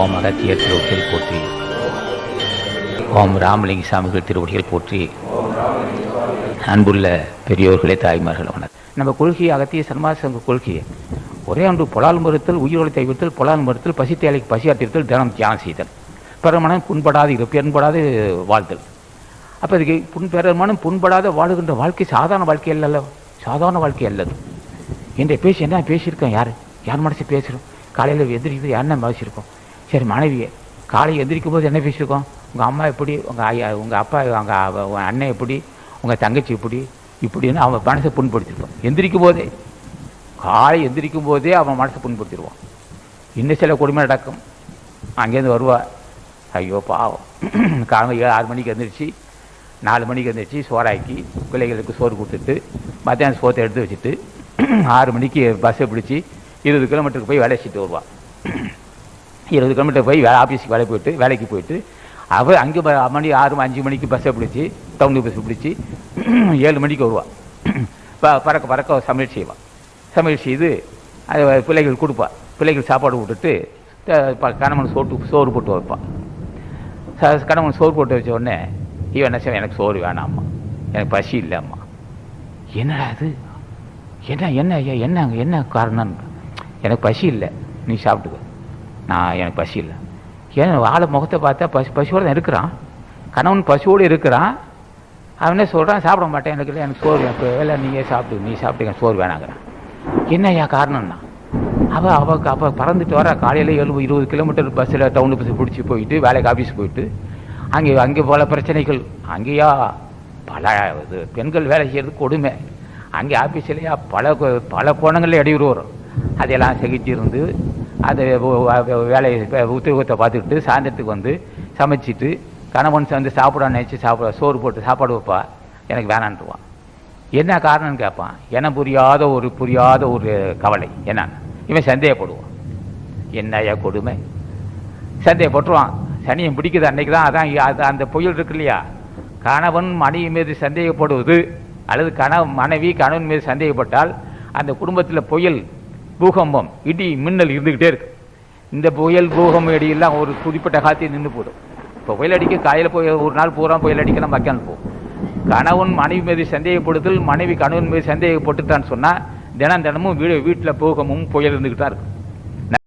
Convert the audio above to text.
ஓம் அகத்தியர் திருவடிகள் போற்றி. ஓம் ராமலிங்க சாமிகள் திருவடிகள் போற்றி. அன்புள்ள பெரியோர்களே தாய்மார்கள் வணக்கம். நம்ம கொள்கை அகத்திய சன்மாசங்க சங்க ஒரே ஒன்று பொலால் மறுத்தல் உயிரோடு தைவித்தல் பொலால் மறுத்தல் பசி தேலைக்கு பசி அட்டிருத்தல் தினம் தியானம் செய்தல். பெருமனம் புண்படாது இரு பெண்படாது வாழ்தல். அப்போ இதுக்கு புண் பெருமனம் புண்படாத வாழுகின்ற வாழ்க்கை சாதாரண வாழ்க்கை அல்ல சாதாரண வாழ்க்கை அல்லது. இன்றைய பேசி என்ன பேசியிருக்கோம்? யார்? யார் மனசு பேசுகிறோம் காலையில் எந்திரிக்கும் என்ன பேசியிருக்கோம் சரி மனைவியே காலை எந்திரிக்கும் போது என்ன பேசியிருக்கோம்? உங்கள் அம்மா எப்படி உங்கள் ஐயா உங்கள் அப்பா உங்கள் உங்கள் அண்ணன் எப்படி உங்கள் தங்கச்சி எப்படி இப்படின்னு அவன் மனசை புண்படுத்திருப்பான் எந்திரிக்கும் போதே காலை எந்திரிக்கும் போதே அவன் மனசை புண்படுத்திடுவான். இன்னும் சில கொடுமை நடக்கும். அங்கேருந்து வருவாள் ஐயோ பாவம். காலையில் ஏழு ஆறு மணிக்கு எந்திரிச்சு நாலு மணிக்கு எந்திரிச்சு சோறாக்கி பிள்ளைகளுக்கு சோறு கொடுத்துட்டு மத்தியானம் சோத்தை எடுத்து வச்சுட்டு ஆறு மணிக்கு பஸ்ஸை பிடிச்சி இருபது கிலோமீட்டருக்கு போய் வேலை செஞ்சுட்டு வருவாள் இருபது கிலோமீட்டர் போய் வேலை ஆஃபீஸுக்கு வேலை போயிட்டு வேலைக்கு போயிட்டு அவள் அங்கே மணி ஆறு அஞ்சு மணிக்கு பஸ்ஸை பிடிச்சி டவுனுக்கு பஸ் பிடிச்சி ஏழு மணிக்கு வருவாள் ப பறக்க பறக்க சமையல் செய்வாள் சமையல் செய்து அது பிள்ளைகள் கொடுப்பா. பிள்ளைகள் சாப்பாடு விட்டுட்டு ப- கணவன் சோட்டு சோறு போட்டு வைப்பான் கணவன் சோறு போட்டு வச்ச உடனே இவன் என்ன செய்வான்? எனக்கு சோறு வேணாம்மா. எனக்கு பசி இல்லைம்மா. என்னடா அது என்ன என்ன ஐயா என்ன என்ன காரணம் எனக்கு பசி இல்லை. நீ சாப்பிட்டுக்க. நான் எனக்கு பசி இல்லை. ஏன்? ஆளை முகத்தை பார்த்தா பசி பசியோடு தான் இருக்கிறான். கணவன் பசியோடு இருக்கிறான். அவனே சொல்கிறான் சாப்பிட மாட்டேன். எனக்கு இல்லை எனக்கு சோறு எனக்கு வேலை நீங்கள் சாப்பிட்டு நீ சாப்பிட்டு சோறு வேணாங்கிறான். என்ன ஐயா காரணம்னா? அவள் அவள் அப்போ பறந்துட்டு வர காலையில் எழுபது இருபது கிலோமீட்டர் பஸ்ஸில் டவுன் பஸ் பிடிச்சி போயிட்டு வேலைக்கு ஆஃபீஸ் போயிட்டு அங்கே அங்கே பல பிரச்சனைகள். அங்கேயா பல இது பெண்கள் வேலை செய்கிறது கொடுமை. அங்கே ஆஃபீஸ்லேயா பல பல கோணங்களில் இடையூறு வரும். அதையெல்லாம் சகிச்சு இருந்து அந்த வேலையை உத்தியோகத்தை பார்த்துக்கிட்டு சாயந்தரத்துக்கு வந்து சமைச்சிட்டு கணவன் சேர்ந்து சாப்பிட நினச்சி சாப்பிட சோறு போட்டு சாப்பாடு வைப்பா? எனக்கு வேணான்ட்டுவான் என்ன காரணம்னு கேட்பான் என புரியாத ஒரு புரியாத ஒரு கவலை. என்னன்னு இவன் சந்தேகப்படுவான். என்னையா கொடுமை? சந்தேகப்பட்டுருவான். சனியும் பிடிக்குது அன்னைக்கு தான் அதான் அது அந்த புயல் இருக்கு இல்லையா? கணவன் மனைவி மீது சந்தேகப்படுவது அல்லது கண மனைவி கணவன் மீது சந்தேகப்பட்டால் அந்த குடும்பத்தில் புயல் பூகம்பம் இடி மின்னல் இருந்துக்கிட்டே இருக்கு. இந்த புயல் பூகம்பம் இடியெல்லாம் ஒரு குறிப்பிட்ட காலத்தில் நின்று போதும் இப்போ புயல் அடிக்க காலையில் போய் ஒரு நாள் பூரா புயல் அடிக்கலாம் மக்கான் போகும் கணவன் மனைவி மீது சந்தேகப்படுதல் மனைவி கணவன் மீது சந்தேகப்பட்டுட்டான்னு சொன்னால் தினம் தினமும் வீடு வீட்டில் பூகமும் புயல் இருந்துக்கிட்டு தான் இருக்கும்